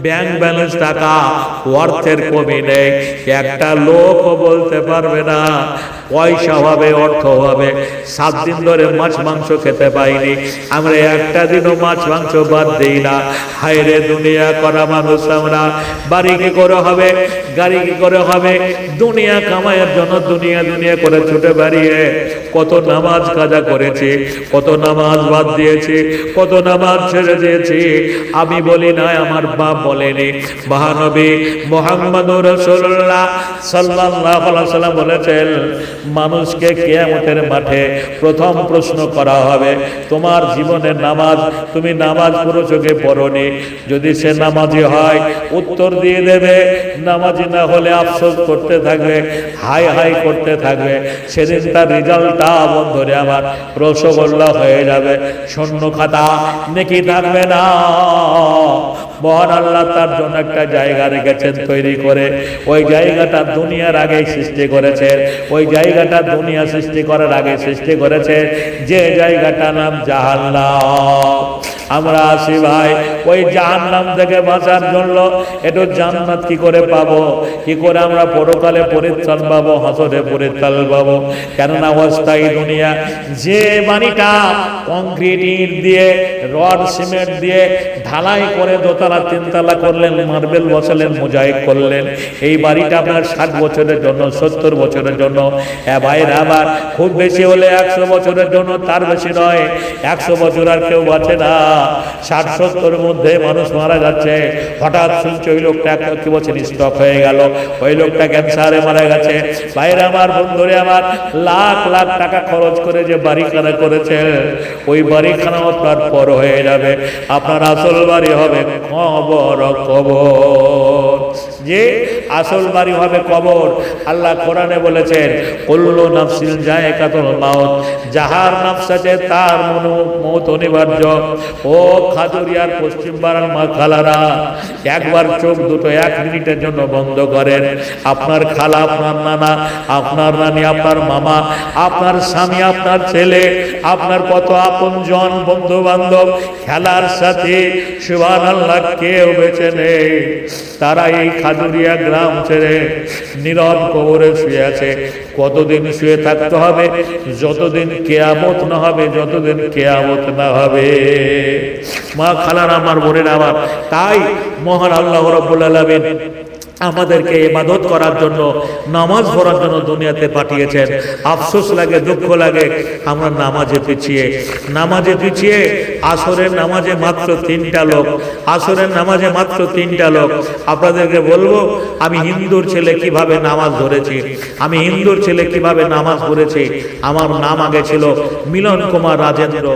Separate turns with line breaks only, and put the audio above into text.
Bank balance টাকা অর্থের কমি নেই। একটা লোক বলতে পারবে না। পয়সা হবে, অর্থ হবে। সাত দিন ধরে মাছ, মাংস খেতে পাইনি। আমরা একটা দিনও মাছ, মাংস বাদ দিই না। হায়রে দুনিয়া করা মানুষ আমরা। বাড়ি কি করে হবে? গাড়ি কি করে হবে? দুনিয়া কামাইয়ের জন্য দুনিয়া দুনিয়া করে ছুটে বেরিয়ে কত নামাজ কাজা করেছি, কত নামাজ বাদ দিয়েছি, কত নামাজ ছেড়ে দিয়েছি। আমি বলি, না, আমার বাপ বলেনি। মহানবী মোহাম্মদ রসুল্লাহ সাল্লাহ সাল্লাম বলেছেন, মানুষকে কেয়ামতের মাঠে প্রথম প্রশ্ন করা হবে, তোমার জীবনের নামাজ, তুমি নামাজ পুরো চোখে পড়নি। যদি সে নামাজি হয়, উত্তর দিয়ে দেবে, নামাজি না হলে আফসোস করতে থাকবে, হাই হাই করতে থাকবে। সেদিন তার রেজাল্টটা বন্ধরে আমার, রসগোল্লা হয়ে যাবে, শূন্য খাতা নেকি থাকবে না। মহান আল্লাহ তার জন্য একটা জায়গা রেখেছেন তৈরি করে। ওই জায়গাটা দুনিয়ার আগে সৃষ্টি করেছে। ওই জায়গাটা দুনিয়া সৃষ্টি করার আগে সৃষ্টি করেছে। যে জায়গাটা নাম জাহান্নাম। আমরা আসি ভাই। ওই জাহান্নাম থেকে বাঁচার জন্য একটু জান্নাত কি করে পাবো? কি করে আমরা পরকালে পরিত্রাণ পাবো, হাসরে পরিত্রাণ পাবো? কেননা অস্থায়ী দুনিয়া, যে বাড়িটা কংক্রিট ইট দিয়ে, রড সিমেন্ট দিয়ে ঢালাই করে দোতলা, তিনতলা করলেন, মার্বেল বসালেন, মোজাইক করলেন, এই বাড়িটা আপনার ষাট বছরের জন্য, সত্তর বছরের জন্য। হ্যাঁ আবার খুব বেশি হলে একশো বছরের জন্য, তার বেশি নয়, একশো বছর আর কেউ বাঁচে না। ষাট সত্তরের মধ্যে মানুষ মারা যাচ্ছে। হঠাৎ শুনছে ওই লোকটা কি বলছেন স্টক হয়ে গেল। ওই লোকটা ক্যান্সারে মারা গেছে। বাইরে আমার, বন্ধুরে আমার, লাখ লাখ টাকা খরচ করে যে বাড়িখানা করেছে, ওই বাড়িখানাও তার পর হয়ে যাবে। আপনার আসল বাড়ি হবে কবর কবর যে আসল বাড়ি হবে কবর। আল্লাহ কোরআনে বলেছেন, কল্লু নাফসিল যায় কাতল মাউত। যাহার নাফস আছে তার মনো মৌত অনিবার্য। ও খাদুরিয়ার পশ্চিম পাড়ার মা খালারা, একবার চোখ দুটো এক মিনিটের জন্য বন্ধ করেন। আপনার খালা, আপনার নানা, আপনার নানি আপনার মামা, আপনার স্বামী, আপনার ছেলে, আপনার কত আপন জন বন্ধু বান্ধব খেলার সাথে সুবান আল্লাহ কেউ বেছে নেই। তারা এই খাদুরিয়া গ্রাম ছেড়ে নীরব কবরে শুয়ে আছে। কতদিন শুয়ে থাকতে হবে? যতদিন কেয়ামত না হবে, যতদিন কেয়ামত না হবে। মা খালার আমার বোনের আমার। তাই মহান আল্লাহ রব্বুল আলামিন আমাদেরকে ইবাদত করার জন্য, নামাজ পড়ার জন্য দুনিয়াতে পাঠিয়েছেন। আফসোস লাগে, দুঃখ লাগে, আমরা নামাজে পিছিয়ে। নামাজে পিছিয়ে, আসরের নামাজে মাত্র তিনটা লোক, আসরের নামাজে মাত্র তিনটা লোক। আপনাদেরকে বলব, আমি হিন্দুর ছেলে কীভাবে নামাজ ধরেছি? আমি হিন্দুর ছেলে কীভাবে নামাজ পড়েছি? আমার নাম আগে ছিল মিলন কুমার রাজেন্দ্র।